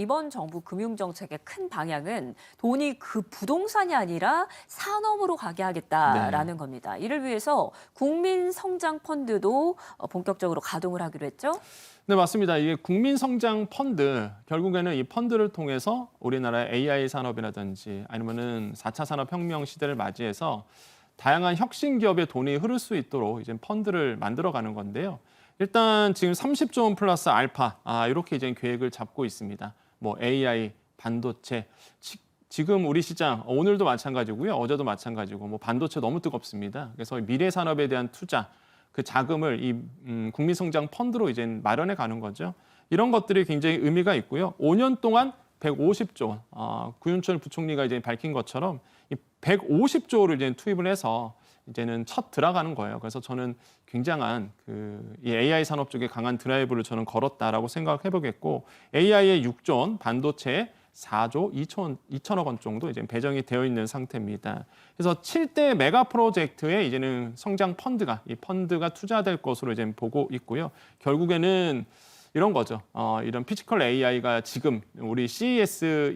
이번 정부 금융 정책의 큰 방향은 돈이 그 부동산이 아니라 산업으로 가게 하겠다라는 겁니다. 이를 위해서 국민 성장 펀드도 어, 본격적으로 가동을 하기로 했죠. 네, 맞습니다. 이게 국민 성장 펀드 결국에는 이 펀드를 통해서 우리나라의 AI 산업이라든지 아니면은 4차 산업 혁명 시대를 맞이해서 다양한 혁신 기업의 돈이 흐를 수 있도록 이제 펀드를 만들어 가는 건데요. 일단 지금 30조 원 플러스 알파 아 이렇게 이제 계획을 잡고 있습니다. 뭐 AI, 반도체 치- 지금 우리 시장 어, 오늘도 마찬가지고요. 어제도 마찬가지고 뭐 반도체 너무 뜨겁습니다. 그래서 미래 산업에 대한 투자 그 자금을 이 음, 국민 성장 펀드로 이제 마련해 가는 거죠. 이런 것들이 굉장히 의미가 있고요. 5년 동안 150조 원, 어, 구윤철 부총리가 이제 밝힌 것처럼 이 150조를 이제 투입을 해서 이제는 첫 들어가는 거예요. 그래서 저는 굉장한 그 이 AI 산업 쪽에 강한 드라이브를 저는 걸었다라고 생각해 보겠고 AI의 6조 원, 반도체에 4조 2천 2천억 원 정도 이제 배정이 되어 있는 상태입니다. 그래서 7대 메가 프로젝트에 이제는 성장 펀드가 이 펀드가 투자될 것으로 이제 보고 있고요. 결국에는 이런 거죠. 어, 이런 피지컬 AI가 지금 우리 CES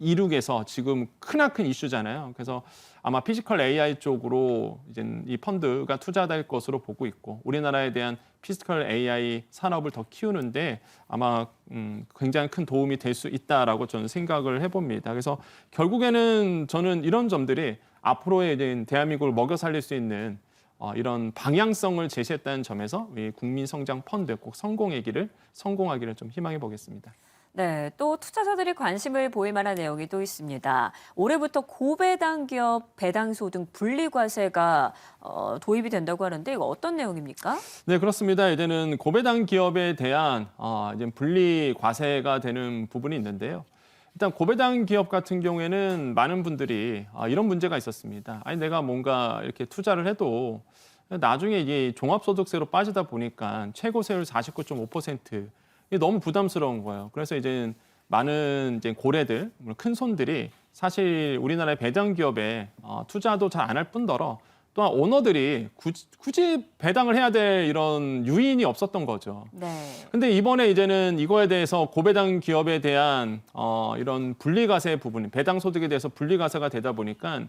2026에서 지금 크나큰 이슈잖아요. 그래서 아마 피지컬 AI 쪽으로 이제 이 펀드가 투자될 것으로 보고 있고 우리나라에 대한 피지컬 AI 산업을 더 키우는데 아마 음, 굉장히 큰 도움이 될 수 있다라고 저는 생각을 해봅니다. 그래서 결국에는 저는 이런 점들이 앞으로의 대한민국을 먹여 살릴 수 있는 어, 이런 방향성을 제시했다는 점에서 이 국민 성장 펀드 꼭 성공하기를 성공하기를 좀 희망해 보겠습니다. 네, 또 투자자들이 관심을 보일 만한 내용이 또 있습니다. 올해부터 고배당 기업 배당소 등 분리과세가 어, 도입이 된다고 하는데 이거 어떤 내용입니까? 네, 그렇습니다. 이제는 고배당 기업에 대한 어, 이제 분리 과세가 되는 부분이 있는데요. 일단 고배당 기업 같은 경우에는 많은 분들이 아, 이런 문제가 있었습니다. 아니 내가 뭔가 이렇게 투자를 해도 나중에 이게 종합소득세로 빠지다 보니까 최고 세율 49.5% 이게 너무 부담스러운 거예요. 그래서 이제 많은 이제 고래들, 큰 손들이 사실 우리나라의 배당 기업에 어, 투자도 잘 안 할 뿐더러 또한 오너들이 굳이, 굳이 배당을 해야 될 이런 유인이 없었던 거죠. 네. 근데 이번에 이제는 이거에 대해서 고배당 기업에 대한 어, 이런 분리과세 부분, 배당 소득에 대해서 분리과세가 되다 보니까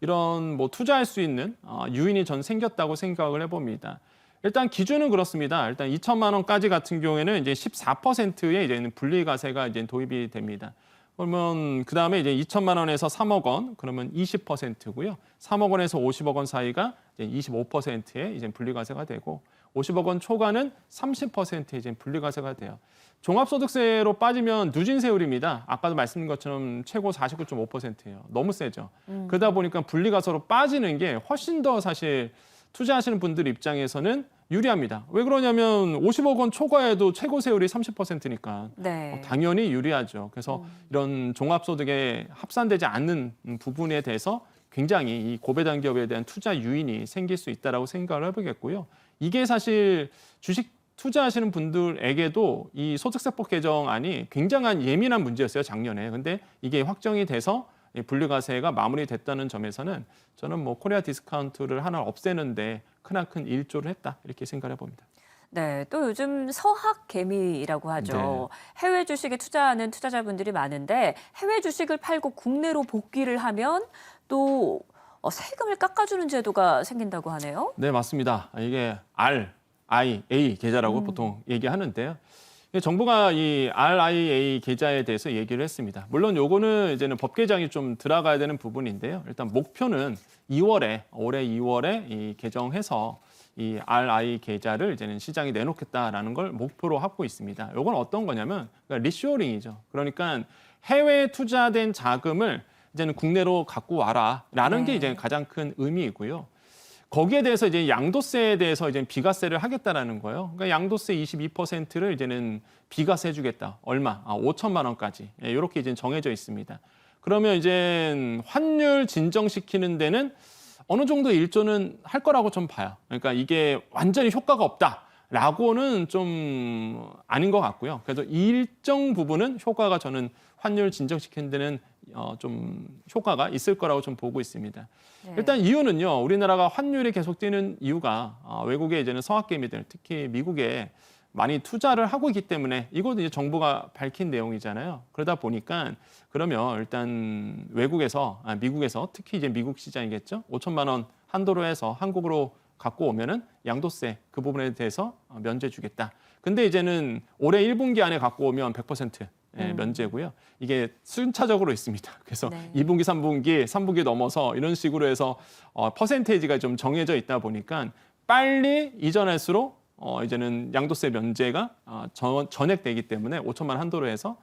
이런 뭐 투자할 수 있는 어, 유인이 전 생겼다고 생각을 해봅니다. 일단 기준은 그렇습니다. 일단 2천만 원까지 같은 경우에는 이제 14%의 이제는 분리과세가 이제 도입이 됩니다. 그러면 그 다음에 이제 2천만 원에서 3억 원 그러면 20%고요. 3억 원에서 50억 원 사이가 이제 25%의 이제 분리과세가 되고 50억 원 초과는 30%의 이제 분리과세가 돼요. 종합소득세로 빠지면 누진세율입니다. 아까도 말씀드린 것처럼 최고 49.5%예요. 너무 세죠. 그러다 보니까 분리과세로 빠지는 게 훨씬 더 사실 투자하시는 분들 입장에서는 유리합니다. 왜 그러냐면 50억 원 초과해도 최고 세율이 30%니까 네. 어, 당연히 유리하죠. 그래서 이런 종합소득에 합산되지 않는 부분에 대해서 굉장히 이 고배당 기업에 대한 투자 유인이 생길 수 있다라고 생각을 해보겠고요. 이게 사실 주식 투자하시는 분들에게도 이 소득세법 개정안이 굉장한 예민한 문제였어요 작년에. 근데 이게 확정이 돼서 이 분리과세가 마무리됐다는 점에서는 저는 뭐 코리아 디스카운트를 하나 없애는데 크나큰 일조를 했다 이렇게 생각해 봅니다. 네, 또 요즘 서학 개미라고 하죠. 해외 주식에 투자하는 투자자분들이 많은데 해외 주식을 팔고 국내로 복귀를 하면 또 어, 세금을 깎아주는 제도가 생긴다고 하네요. 네, 맞습니다. 이게 R, I, A 계좌라고 보통 얘기하는데요. 이게 정부가 이 RIA 계좌에 대해서 얘기를 했습니다. 물론 요거는 이제는 법 개정이 좀 들어가야 되는 부분인데요. 일단 목표는 2월에 올해 2월에 이 개정해서 이 RI 계좌를 이제는 시장에 내놓겠다라는 걸 목표로 하고 있습니다. 요건 어떤 거냐면 그러니까 리쇼링이죠. 그러니까 해외에 투자된 자금을 이제는 국내로 갖고 와라라는 네. 게 이제 가장 큰 의미이고요. 거기에 대해서 이제 양도세에 대해서 이제 비과세를 하겠다라는 거예요. 그러니까 양도세 22%를 이제는 비과세 주겠다. 얼마? 아, 5천만 원까지. 예, 이렇게 이제 정해져 있습니다. 그러면 이제 환율 진정시키는 데는 어느 정도 일조는 할 거라고 좀 봐요. 그러니까 이게 완전히 효과가 없다 라고는 좀 아닌 것 같고요. 그래서 일정 부분은 효과가 저는 환율 진정시키는 데는 어, 좀 효과가 있을 거라고 좀 보고 있습니다. 네. 일단 이유는요. 우리나라가 환율이 계속 뛰는 이유가 어, 외국의 이제는 서학개미들, 특히 미국의 많이 투자를 하고 있기 때문에 이것도 이제 정부가 밝힌 내용이잖아요. 그러다 보니까 그러면 일단 외국에서 아, 미국에서 특히 이제 미국 시장이겠죠. 5천만 원 한도로 해서 한국으로 갖고 오면은 양도세 그 부분에 대해서 어, 면제 주겠다. 근데 이제는 올해 1분기 안에 갖고 오면 100% 예, 음. 면제고요. 이게 순차적으로 있습니다. 그래서 네. 2분기, 3분기, 3분기 넘어서 이런 식으로 해서 어, 퍼센테이지가 좀 정해져 있다 보니까 빨리 이전할수록 어, 이제는 양도세 면제가 어, 전, 전액되기 때문에 5천만 한도로 해서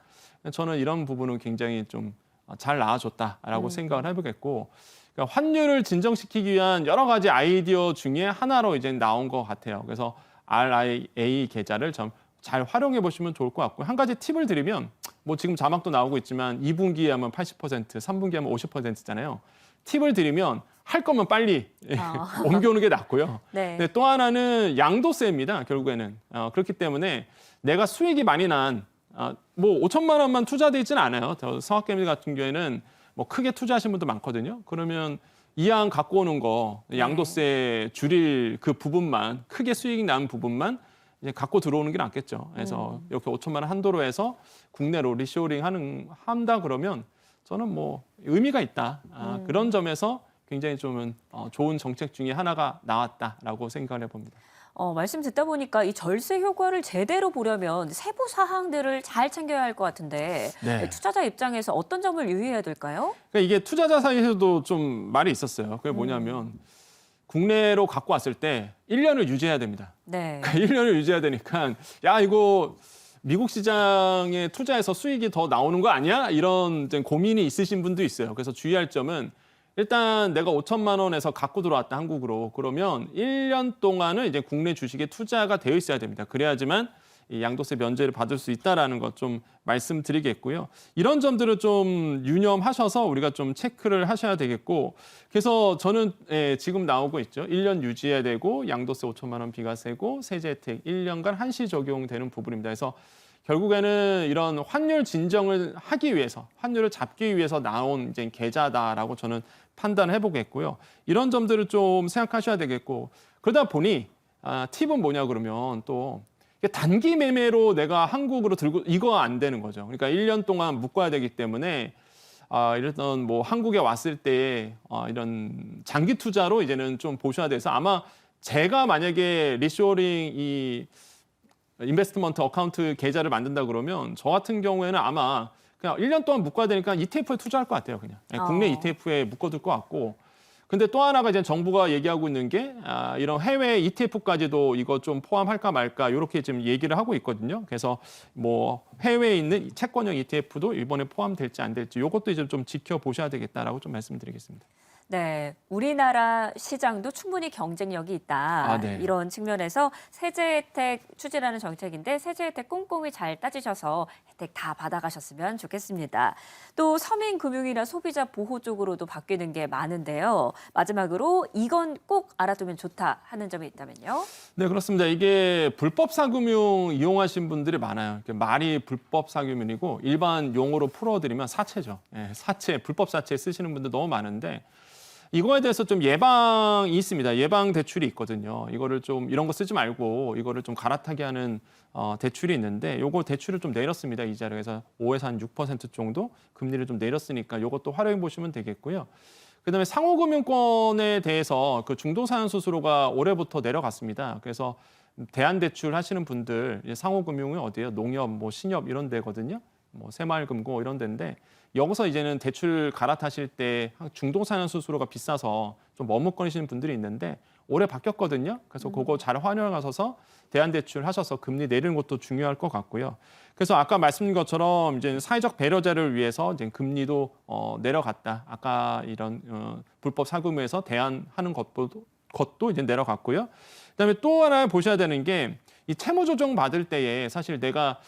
저는 이런 부분은 굉장히 좀 잘 나아졌다라고 음. 생각을 해보겠고 그러니까 환율을 진정시키기 위한 여러 가지 아이디어 중에 하나로 이제 나온 것 같아요. 그래서 RIA 계좌를 좀 잘 활용해 보시면 좋을 것 같고 한 가지 팁을 드리면 뭐 지금 자막도 나오고 있지만 2분기에 하면 80%, 3분기에 하면 50%잖아요. 팁을 드리면 할 거면 빨리 아. 옮겨오는 게 낫고요. 네. 근데 또 하나는 양도세입니다. 결국에는 어, 그렇기 때문에 내가 수익이 많이 난 어, 뭐 5천만 원만 투자돼 있지는 않아요. 저 성학개미 같은 경우에는 뭐 크게 투자하신 분도 많거든요. 그러면 이왕 갖고 오는 거 양도세 줄일 그 부분만 크게 수익이 난 부분만 이제 갖고 들어오는 게 낫겠죠. 그래서 이렇게 5천만 원 한도로 해서 국내로 리쇼링 하는 한다 그러면 저는 뭐 의미가 있다. 아, 그런 점에서 굉장히 좀 어, 좋은 정책 중에 하나가 나왔다라고 생각을 해봅니다. 어, 말씀 듣다 보니까 이 절세 효과를 제대로 보려면 세부 사항들을 잘 챙겨야 할 것 같은데 네. 투자자 입장에서 어떤 점을 유의해야 될까요? 그러니까 이게 투자자 사이에서도 좀 말이 있었어요. 그게 뭐냐면 국내로 갖고 왔을 때 1년을 유지해야 됩니다. 네. 그러니까 1년을 유지해야 되니까 야 이거 미국 시장에 투자해서 수익이 더 나오는 거 아니야? 이런 고민이 있으신 분도 있어요. 그래서 주의할 점은 일단 내가 5천만 원에서 갖고 들어왔다 한국으로 그러면 1년 동안은 이제 국내 주식에 투자가 되어 있어야 됩니다. 그래야지만 이 양도세 면제를 받을 수 있다라는 것 좀 말씀드리겠고요. 이런 점들을 좀 유념하셔서 우리가 좀 체크를 하셔야 되겠고 그래서 저는 예, 지금 나오고 있죠. 1년 유지해야 되고 양도세 5천만 원 비과세고 세제 혜택 1년간 한시 적용되는 부분입니다. 그래서 결국에는 이런 환율 진정을 하기 위해서 환율을 잡기 위해서 나온 이제 계좌다라고 저는 판단해 보겠고요. 이런 점들을 좀 생각하셔야 되겠고 그러다 보니 아, 팁은 뭐냐 그러면 또 단기 매매로 내가 한국으로 들고 이거 안 되는 거죠. 그러니까 1년 동안 묶어야 되기 때문에 아, 이랬던 뭐 한국에 왔을 때 어, 이런 장기 투자로 이제는 좀 보셔야 돼서 아마 제가 만약에 리쇼링 이 인베스트먼트 어카운트 계좌를 만든다 그러면 저 같은 경우에는 아마 그냥 1년 동안 묶어야 되니까 ETF에 투자할 것 같아요, 그냥. 네, 국내 어. ETF에 묶어둘 것 같고. 근데 또 하나가 이제 정부가 얘기하고 있는 게 아, 이런 해외 ETF까지도 이거 좀 포함할까 말까 이렇게 지금 얘기를 하고 있거든요. 그래서 뭐 해외에 있는 채권형 ETF도 이번에 포함될지 안 될지 이것도 이제 좀 지켜보셔야 되겠다라고 좀 말씀드리겠습니다. 네, 우리나라 시장도 충분히 경쟁력이 있다. 아, 네. 이런 측면에서 세제 혜택 추진하는 정책인데 세제 혜택 꼼꼼히 잘 따지셔서 혜택 다 받아가셨으면 좋겠습니다. 또 서민 금융이나 소비자 보호 쪽으로도 바뀌는 게 많은데요. 마지막으로 이건 꼭 알아두면 좋다 하는 점이 있다면요. 네, 그렇습니다. 이게 불법 사금융 이용하신 분들이 많아요. 이렇게 말이 불법 사금융이고 일반 용어로 풀어드리면 사채죠. 예, 사채, 불법 사채 쓰시는 분들 너무 많은데 이거에 대해서 좀 예방이 있습니다. 예방 대출이 있거든요. 이거를 좀 이런 거 쓰지 말고 이거를 좀 갈아타게 하는 어, 대출이 있는데 요거 대출을 좀 내렸습니다. 이자를 그래서 5에서 한 6% 정도 금리를 좀 내렸으니까 요것도 활용해 보시면 되겠고요. 그다음에 상호금융권에 대해서 그 중도사연 수수료가 올해부터 내려갔습니다. 그래서 대안대출 하시는 분들 상호금융은 어디예요? 농협, 뭐 신협 이런 데거든요. 뭐 새마을금고 이런 데인데 여기서 이제는 대출 갈아타실 때 중도사연 수수료가 비싸서 좀 머뭇거리시는 분들이 있는데 올해 바뀌었거든요. 그래서 그거 잘 활용하셔서 대안대출 하셔서 금리 내리는 것도 중요할 것 같고요. 그래서 아까 말씀드린 것처럼 이제 사회적 배려자를 위해서 이제 금리도 어, 내려갔다. 아까 이런 어, 불법 사금에서 대안하는 것도 것도 이제 내려갔고요. 그다음에 또 하나 보셔야 되는 게 이 채무 조정 받을 때에 사실 내가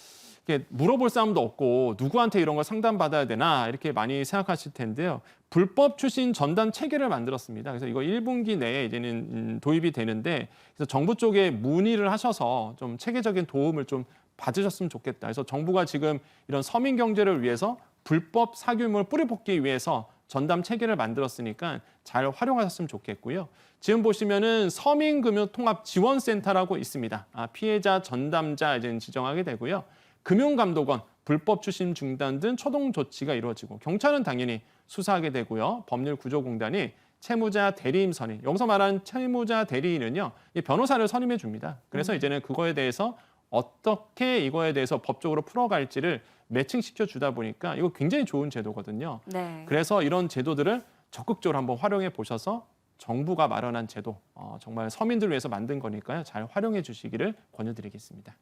물어볼 사람도 없고 누구한테 이런 걸 상담받아야 되나 이렇게 많이 생각하실 텐데요. 불법 출신 전담 체계를 만들었습니다. 그래서 이거 1분기 내에 이제는 음, 도입이 되는데 그래서 정부 쪽에 문의를 하셔서 좀 체계적인 도움을 좀 받으셨으면 좋겠다. 그래서 정부가 지금 이런 서민 경제를 위해서 불법 사규모를 뿌리 뽑기 위해서 전담 체계를 만들었으니까 잘 활용하셨으면 좋겠고요. 지금 보시면은 서민금융통합지원센터라고 있습니다. 아, 피해자 전담자 이제 지정하게 되고요. 금융감독원 불법 추심 중단 등 초동 조치가 이루어지고 경찰은 당연히 수사하게 되고요. 법률구조공단이 채무자 대리인 선임. 여기서 말하는 채무자 대리인은요. 이 변호사를 선임해 줍니다. 그래서 이제는 그거에 대해서 어떻게 이거에 대해서 법적으로 풀어갈지를 매칭시켜 주다 보니까 이거 굉장히 좋은 제도거든요. 네. 그래서 이런 제도들을 적극적으로 한번 활용해 보셔서 정부가 마련한 제도 어, 정말 서민들을 위해서 만든 거니까요. 잘 활용해 주시기를 권유드리겠습니다.